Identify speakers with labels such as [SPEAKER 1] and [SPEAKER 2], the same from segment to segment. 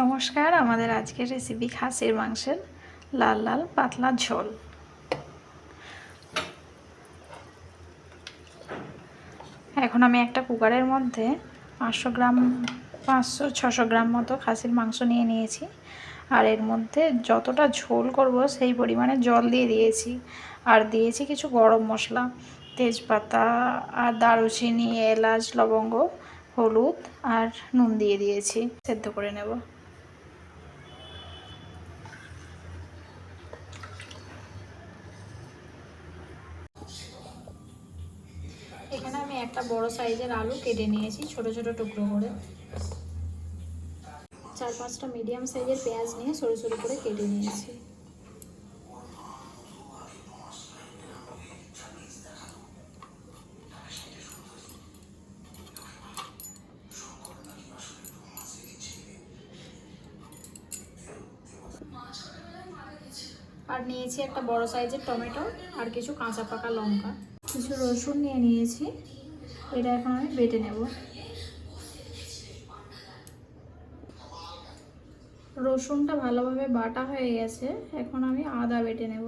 [SPEAKER 1] নমস্কার, আমাদের আজকের রেসিপি খাসির মাংসের লাল লাল পাতলা ঝোল। এখন আমি একটা কুকারের মধ্যে পাঁচশো গ্রাম, পাঁচশো, ছশো গ্রাম মতো খাসির মাংস নিয়ে নিয়েছি। আর এর মধ্যে যতটা ঝোল করব সেই পরিমাণে জল দিয়ে দিয়েছি। আর দিয়েছি কিছু গরম মশলা, তেজপাতা আর দারুচিনি, এলাচ, লবঙ্গ, হলুদ আর নুন দিয়ে দিয়েছি। সেদ্ধ করে নেব এখানে আমি একটা বড় সাইজের আলু কেটে নিয়েছি, ছোট ছোট টুকরো করে। চার পাঁচটা মিডিয়াম সাইজের পেঁয়াজ নিয়ে সরু সরু করে কেটে নিয়েছি। আর নিয়েছি একটা বড় সাইজের টমেটো আর কিছু কাঁচা পাকা লঙ্কা। কিছু রসুন নিয়ে নিয়েছি। এটা এখন আমি বেটে নেব। রসুনটা ভালোভাবে বাটা হয়ে গেছে, এখন আমি আদা বেটে নেব।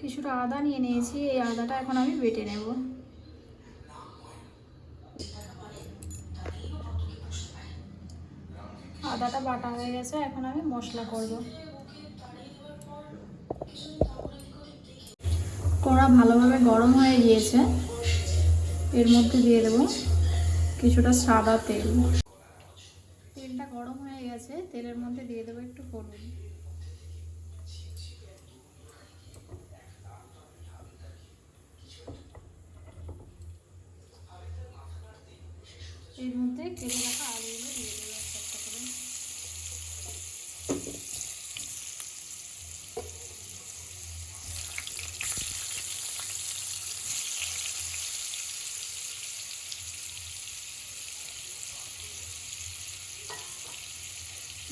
[SPEAKER 1] কিছুটা আদা নিয়ে নিয়েছি, এই আদাটা এখন আমি বেটে নেব। আদাটা বাটা হয়ে গেছে, এখন আমি মশলা করব। কড়া ভালোভাবে গরম হয়ে গিয়েছে। এর মধ্যে দিয়ে দেব কিছুটা সাদা তেল। তেলটা গরম হয়ে গেছে, তেলের মধ্যে দিয়ে দেবো একটু হলুদ। এর মধ্যে কেটে রাখা আলুগুলো দিয়ে দেবো একটা একটা করে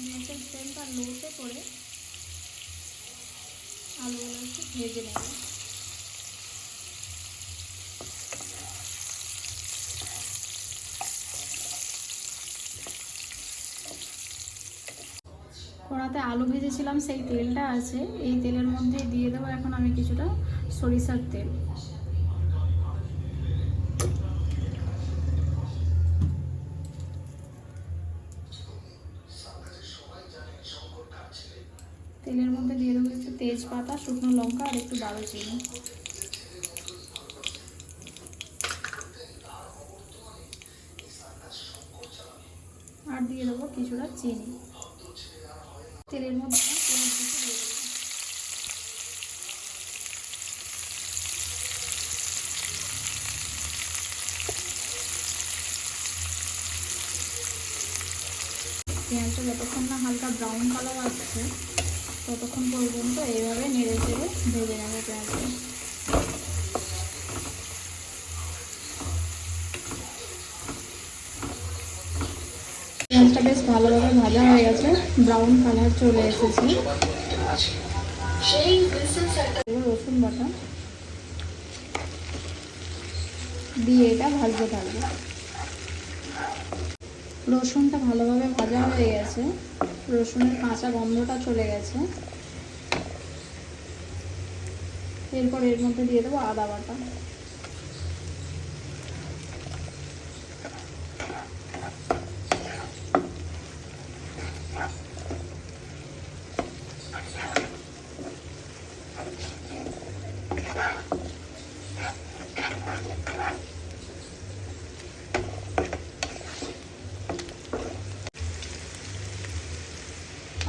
[SPEAKER 1] গ্যাসের ফ্লেমটা লোতে করে আলুগুলো একটু ভেজে নেব। কড়াতে আলু ভেজেছিলাম, সেই তেলটা আছে। এই তেলের মধ্যে দিয়ে দেবো এখন আমি কিছুটা সরিষার তেল। তেলের মধ্যে দিয়ে দেবো একটু তেজপাতা, শুকনো লঙ্কা আর একটু দারুচিনি। আর দিয়ে দেবো কিছুটা চিনি। তেলের মধ্যে পেঁয়াজটা যতক্ষণ না হালকা ব্রাউন কালার আসছে ততক্ষণ পর্যন্ত এইভাবে নেড়ে চেড়ে ভেজে নেব পেঁয়াজটা। পেঁয়াজটা বেশ ভালোভাবে ভাজা হয়ে গেছে ব্রাউন কালার চলে এসেছে। রসুন বাটা দিয়ে এটা ভাজতে থাকবে। রসুনটা ভালোভাবে ভাজা হয়ে গেছে। রসুনের কাঁচা গন্ধটা চলে গেছে। এরপর এর মধ্যে দিয়ে দেবো আদা বাটা।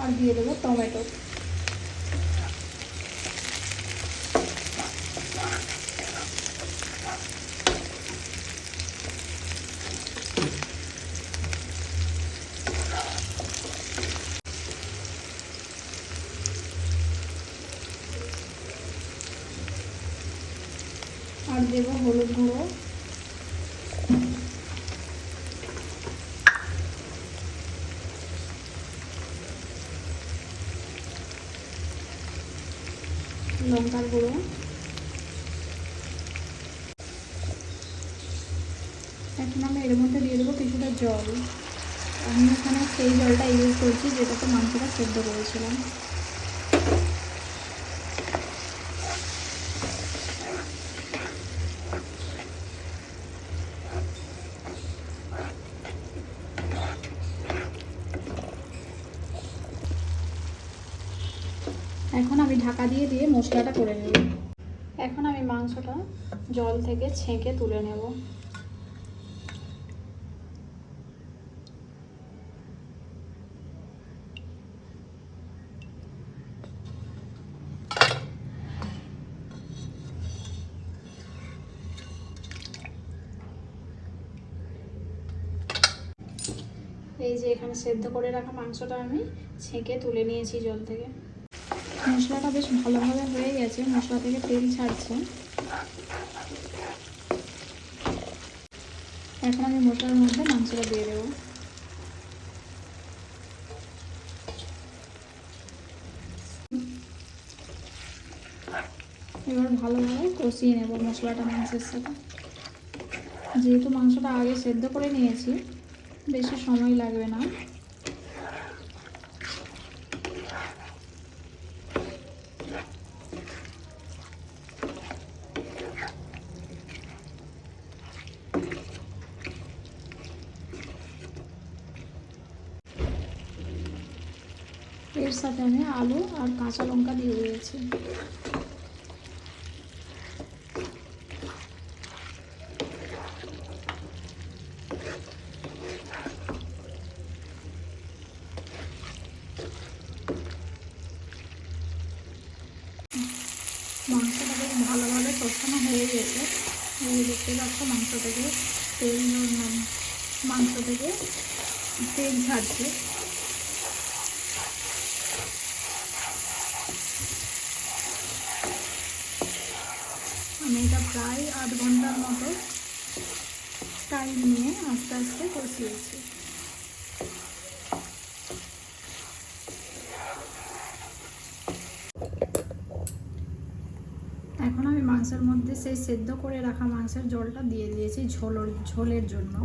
[SPEAKER 1] আর দিয়ে দেবো টমেটো। আর দেবো হলুদ গুঁড়ো। লঙ্কার গুঁড়ো এখন আমি এর মধ্যে দিয়ে দেবো কিছুটা জল। আমি এখানে সেই জলটা ইউজ করছি যেটাতে মাংসটা সেদ্ধ করেছিলাম। এখন আমি ঢাকা দিয়ে দিয়ে মশলাটা করে নেব। এখন আমি মাংসটা জল থেকে ছেঁকে তুলে নেব। এই যে এখানে সেদ্ধ করে রাখা মাংসটা আমি ছেঁকে তুলে নিয়েছি জল থেকে। মশলাটা বেশ ভালোভাবে হয়ে গেছে। মশলা থেকে তেল ছাড়ছে। এখন আমি মশলার মধ্যে মাংসটা দিয়ে দেবো। এবার ভালোভাবে কষিয়ে নেব মশলাটা মাংসের সাথে। যেহেতু মাংসটা আগে সেদ্ধ করে নিয়েছি, বেশি সময় লাগবে না। এর সাথে আমি আলু আর কাঁচা লঙ্কা দিয়ে দিয়েছি। মাংসটা ভালোভাবে হয়ে গেছে। মাংস থেকে তেল মাংস থেকে আমি এটা প্রায় আধ ঘণ্টার মতো টাইম নিয়ে আস্তে আস্তে কষিয়েছি। এখন আমি মাংসের মধ্যে সেই সেদ্ধ করে রাখা মাংসের জলটা দিয়ে দিয়েছি ঝোল, ঝোলের জন্য।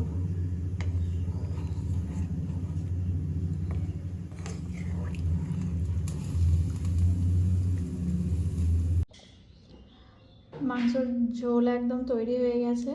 [SPEAKER 1] মাংসের ঝোল একদম তৈরি হয়ে গেছে।